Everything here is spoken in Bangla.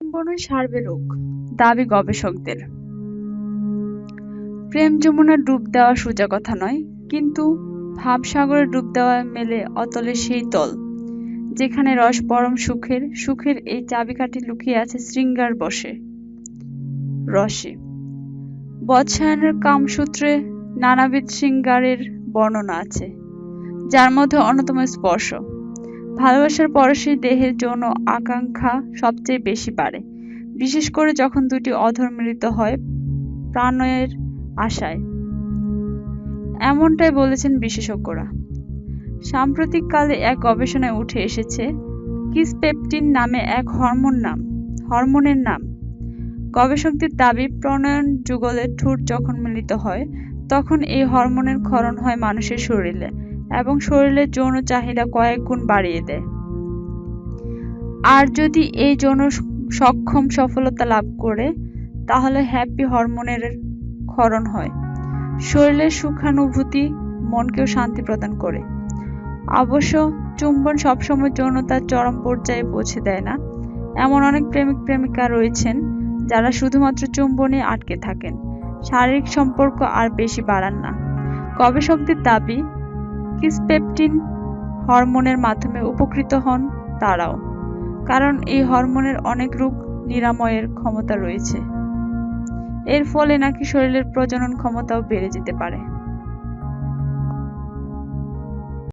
চুম্বনই সারবে রোগ, দাবি গবেষকদের। প্রেম যমুনা ডুব দেওয়া সোজা কথা নয়, কিন্তু ভাবসাগরে ডুব দেওয়া মেলে অতলের সেই তল যেখানে রস পরম সুখের সুখের এই চাবিকাঠি লুকিয়ে আছে শৃঙ্গার বসে। রসে। বৎসায়নের কামসূত্রে নানাবিধ শৃঙ্গারের বর্ণনা আছে, যার মধ্যে অন্যতম স্পর্শ। ভালোবাসার পরশেই দেহের যৌন আকাঙ্ক্ষা সবচেয়ে বেশি বাড়ে, বিশেষ করে যখন দুটি অধর মিলিত হয় প্রাণের আশায়। এমনটাই বলেছেন বিশেষজ্ঞরা। সাম্প্রতিককালে এক গবেষণায় উঠে এসেছে, কিসপেপটিন নামে এক হরমোন নাম, হরমোনের নাম। গবেষকদের দাবি, প্রণয়ন যুগলে ঠোঁট যখন মিলিত হয়, তখন এই হরমোনের ক্ষরণ হয় মানুষের শরীরে। এবং শরীরের যৌন চাহিদা কয়েক গুণ বাড়িয়ে দেয়। আর যদি এই যৌন সক্ষম সফলতা লাভ করে, তাহলে হ্যাপি হরমোনের ক্ষরণ হয়। শরীরের সুখানুভূতি মনকেও শান্তি প্রদান করে। অবশ্য চুম্বন সবসময় যৌনতার চরম পর্যায়ে পৌঁছে দেয় না। এমন অনেক প্রেমিক প্রেমিকা রয়েছেন যারা শুধুমাত্র চুম্বনে আটকে থাকেন। শারীরিক সম্পর্ক আর বেশি বাড়ান না। গবেষকদের দাবি কিসপেপটিন হরমোনের মাধ্যমে উপকৃত হন তারাও, কারণ এই হরমোনের অনেক রোগ নিরাময়ের ক্ষমতা রয়েছে। এর ফলে নাকি শরীরের প্রজনন ক্ষমতাও বেড়ে যেতে পারে।